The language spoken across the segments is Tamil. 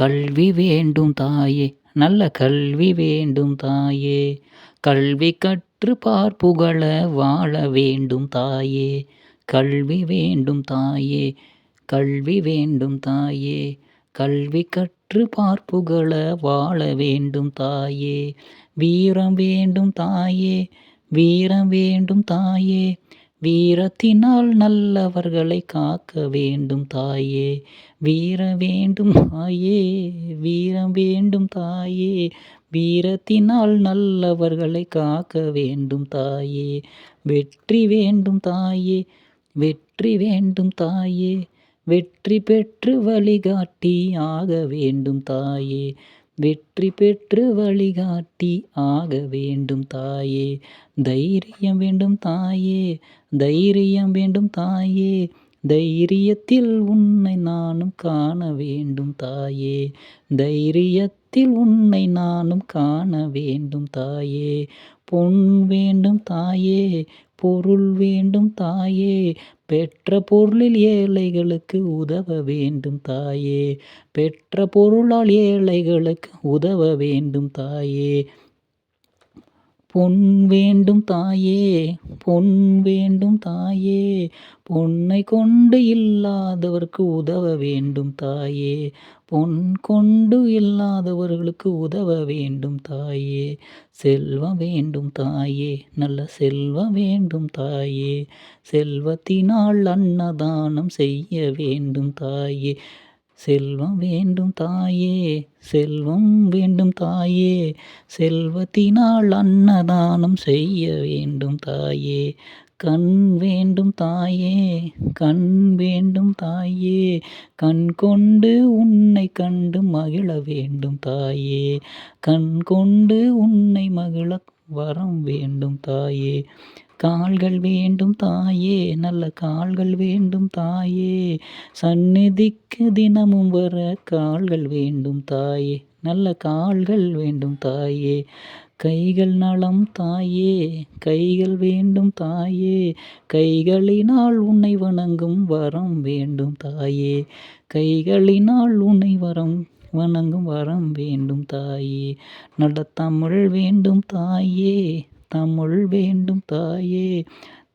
கல்வி வேண்டும் தாயே நல்ல கல்வி வேண்டும் தாயே. கல்வி கற்று பார்ப்புகழ வாழ வேண்டும் தாயே. கல்வி வேண்டும் தாயே கல்வி வேண்டும் தாயே. கல்வி கற்று பார்ப்புகள வாழ வேண்டும் தாயே. வீரம் வேண்டும் தாயே வீரம் வேண்டும் தாயே. வீரத்தினால் நல்லவர்களை காக்க வேண்டும் தாயே. வீர வேண்டும் தாயே. வீரம் வேண்டும் தாயே. வீரத்தினால் நல்லவர்களை காக்க வேண்டும் தாயே. வெற்றி வேண்டும் தாயே. வெற்றி வேண்டும் தாயே. வெற்றி பெற்று வழிகாட்டி ஆக வேண்டும் தாயே. வெற்றி பெற்று வழிகாட்டி ஆக வேண்டும் தாயே. தைரியம் வேண்டும் தாயே. தைரியம் வேண்டும் தாயே. தைரியத்தில் உன்னை நானும் காண வேண்டும் தாயே. தைரியத்தில் உன்னை நானும் காண வேண்டும் தாயே. பொன் வேண்டும் தாயே பொருள் வேண்டும் தாயே. பெற்ற பொருளில் ஏழைகளுக்கு உதவ வேண்டும் தாயே. பெற்ற பொருளால் ஏழைகளுக்கு உதவ வேண்டும் தாயே. பொன் வேண்டும் தாயே பொன் வேண்டும் தாயே பொன்னை கொண்டு இல்லாதவருக்கு உதவ வேண்டும் தாயே பொன் கொண்டு இல்லாதவர்களுக்கு உதவ வேண்டும் தாயே செல்வம் வேண்டும் தாயே நல்ல செல்வம் வேண்டும் தாயே செல்வத்தினால் அன்னதானம் செய்ய வேண்டும் தாயே செல்வம் வேண்டும் தாயே செல்வம் வேண்டும் தாயே செல்வத்தினால் அன்னதானம் செய்ய வேண்டும் தாயே. கண் வேண்டும் தாயே கண் வேண்டும் தாயே கண் கொண்டு உன்னை கண்டு மகிழ வேண்டும் தாயே. கண் கொண்டு உன்னை மகிழ வரம் வேண்டும் தாயே. கால்கள் வேண்டும் தாயே நல்ல கால்கள் வேண்டும் தாயே. சந்நிதிக்கு தினமும் வர கால்கள் வேண்டும் தாயே நல்ல கால்கள் வேண்டும் தாயே. கைகள் நலம் தாயே கைகள் வேண்டும் தாயே. கைகளினால் உன்னை வணங்கும் வரம் வேண்டும் தாயே. கைகளினால் உன்னை வரம் வணங்கும் வரம் வேண்டும் தாயே. நல்ல தமிழ் வேண்டும் தாயே. தமிழ் வேண்டும் தாயே.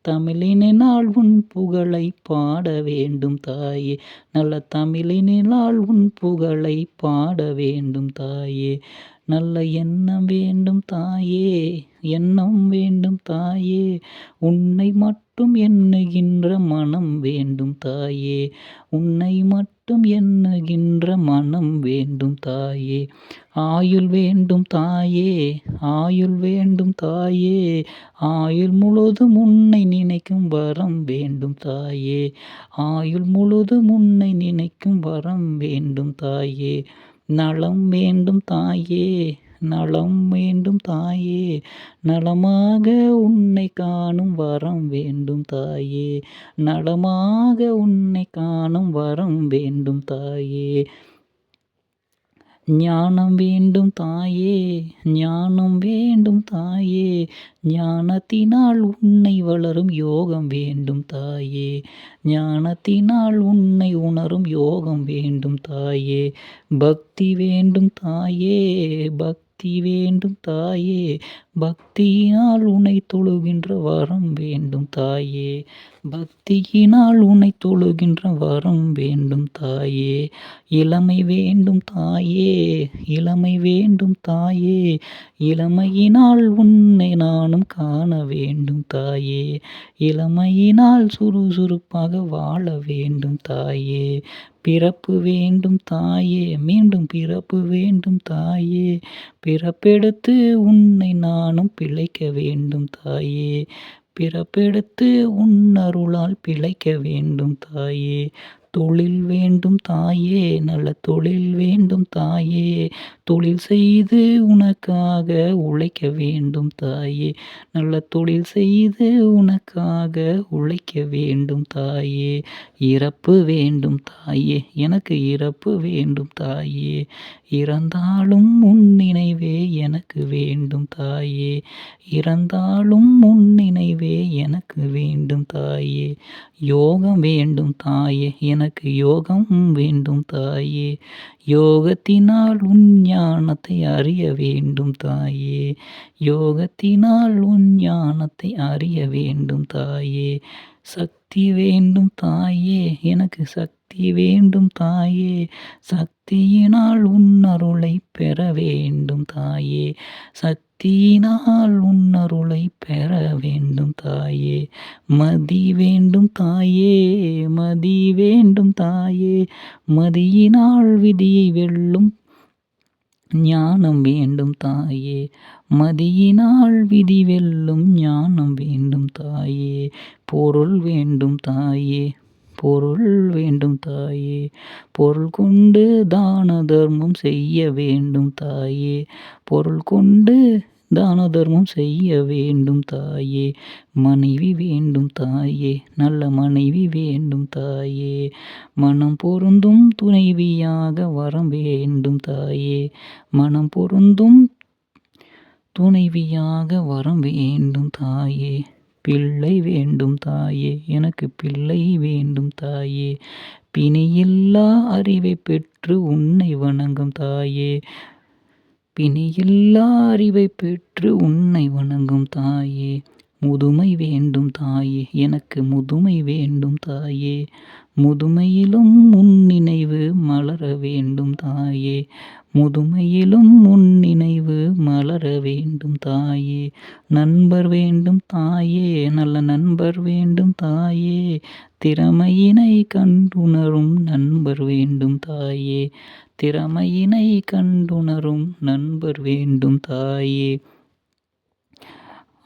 தமிழினால் உன் புகழை பாட வேண்டும் தாயே. நல்ல தமிழினால் உன் புகழை பாட வேண்டும் தாயே. நல்ல எண்ணம் வேண்டும் தாயே. எண்ணம் வேண்டும் தாயே. உன்னை மட்டும் எண்ணுகின்ற மனம் வேண்டும் தாயே. உன்னை மட்டும் எண்ணுகின்ற மனம் வேண்டும் தாயே. ஆயுள் வேண்டும் தாயே ஆயுள் வேண்டும் தாயே. ஆயுள் முழுதும் உன்னை நினைக்கும் வரம் வேண்டும் தாயே. ஆயுள் முழுதும் உன்னை நினைக்கும் வரம் வேண்டும் தாயே. நலம் வேண்டும் தாயே. நலம் வேண்டும் தாயே. நலமாக உன்னை காணும் வரம் வேண்டும் தாயே. நலமாக உன்னை காணும் வரம் வேண்டும் தாயே. ஞானம் வேண்டும் தாயே. ஞானம் வேண்டும் தாயே. ஞானத்தினால் உன்னை வளரும் யோகம் வேண்டும் தாயே. ஞானத்தினால் உன்னை உணரும் யோகம் வேண்டும் தாயே. பக்தி வேண்டும் தாயே. பக்தி வேண்டும் தாயே. பக்தியினால் உன்னை தொழுகின்ற வரம் வேண்டும் தாயே. பக்தியினால் உன்னை தொழுகின்ற வரம் வேண்டும் தாயே. இளமை வேண்டும் தாயே. இளமை வேண்டும் தாயே. இளமையினால் உன்னை நானும் காண வேண்டும் தாயே. இளமையினால் சுறுசுறுப்பாக வாழ வேண்டும் தாயே. பிறப்பு வேண்டும் தாயே. மீண்டும் பிறப்பு வேண்டும் தாயே. பிறப்பெடுத்து உன்னை நான் நானும் பிழைக்க வேண்டும் தாயே. பிறப்பெடுத்து உன்னருளால் பிழைக்க வேண்டும் தாயே. தொழில் வேண்டும் தாயே நல்ல தொழில் வேண்டும் தாயே. தொழில் செய்து உனக்காக உழைக்க வேண்டும் தாயே. நல்ல தொழில் செய்து உனக்காக உழைக்க வேண்டும் தாயே. இறப்பு வேண்டும் தாயே. எனக்கு இறப்பு வேண்டும் தாயே. இறந்தாலும் உன் நினைவே எனக்கு வேண்டும் தாயே. இறந்தாலும் உன் நினைவே எனக்கு வேண்டும் தாயே. யோகம் வேண்டும் தாயே. என எனக்கு யோகம் வேண்டும் தாயே. யோகத்தினால் உன் ஞானத்தை அறிய வேண்டும் தாயே. யோகத்தினால் உன் ஞானத்தை அறிய வேண்டும் தாயே. சக்தி வேண்டும் தாயே. எனக்கு சக்தி சக்தி வேண்டும் தாயே. சக்தியினால் உன்னருளை பெற வேண்டும் தாயே. சக்தியினால் உன்னருளை பெற வேண்டும் தாயே. மதி வேண்டும் தாயே. மதி வேண்டும் தாயே. மதியினால் விதியை வெல்லும் ஞானம் வேண்டும் தாயே. மதியினால் விதி வெல்லும் ஞானம் வேண்டும் தாயே. பொருள் வேண்டும் தாயே. பொருள் வேண்டும் தாயே. பொருள் கொண்டு தான தர்மம் செய்ய வேண்டும் தாயே. பொருள் கொண்டு தான தர்மம் செய்ய வேண்டும் தாயே. மனைவி வேண்டும் தாயே. நல்ல மனைவி வேண்டும் தாயே. மனம் பொருந்தும் துணைவியாக வரம் வேண்டும் தாயே. மனம் பொருந்தும் துணைவியாக வரம் வேண்டும் தாயே. பிள்ளை வேண்டும் தாயே எனக்கு பிள்ளை வேண்டும் தாயே. பிணியில்லா அறிவை பெற்று உன்னை வணங்கும் தாயே. பிணியில்லா அறிவை பெற்று உன்னை வணங்கும் தாயே. முதுமை வேண்டும் தாயே எனக்கு முதுமை வேண்டும் தாயே. முதுமையிலும் முன்னினைவு மலர வேண்டும் தாயே. முதுமையிலும் முன்னினைவு மலர வேண்டும் தாயே. நண்பர் வேண்டும் தாயே நல்ல நண்பர் வேண்டும் தாயே. திறமையினை கண்டுணரும் நண்பர் வேண்டும் தாயே. திறமையினை கண்டுணரும் நண்பர் வேண்டும் தாயே.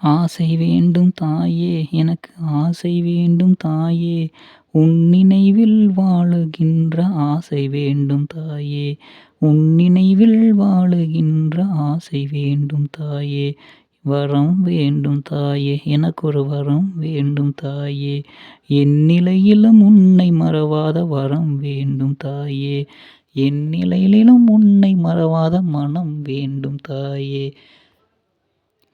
ஆசை வேண்டும் தாயே எனக்கு ஆசை வேண்டும் தாயே. உன் நினைவில் வாழுகின்ற ஆசை வேண்டும் தாயே. உன் நினைவில் வாழுகின்ற ஆசை வேண்டும் தாயே. வரம் வேண்டும் தாயே எனக்கு ஒரு வரம் வேண்டும் தாயே. என் நிலையிலும் உன்னை மறவாத வரம் வேண்டும் தாயே. என் நிலையிலும் உன்னை மறவாத மனம் வேண்டும் தாயே.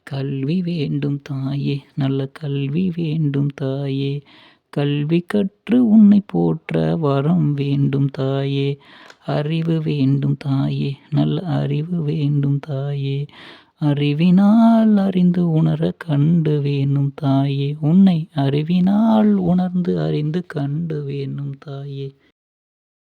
கல்வி வேண்டும் தாயே நல்ல கல்வி வேண்டும் தாயே. கல்வி கற்று உன்னை போற்ற வரம் வேண்டும் தாயே. அறிவு வேண்டும் தாயே நல்ல அறிவு வேண்டும் தாயே. அறிவினால் அறிந்து உணர கண்டு வேணும் தாயே. உன்னை அறிவினால் உணர்ந்து அறிந்து கண்டு வேணும் தாயே.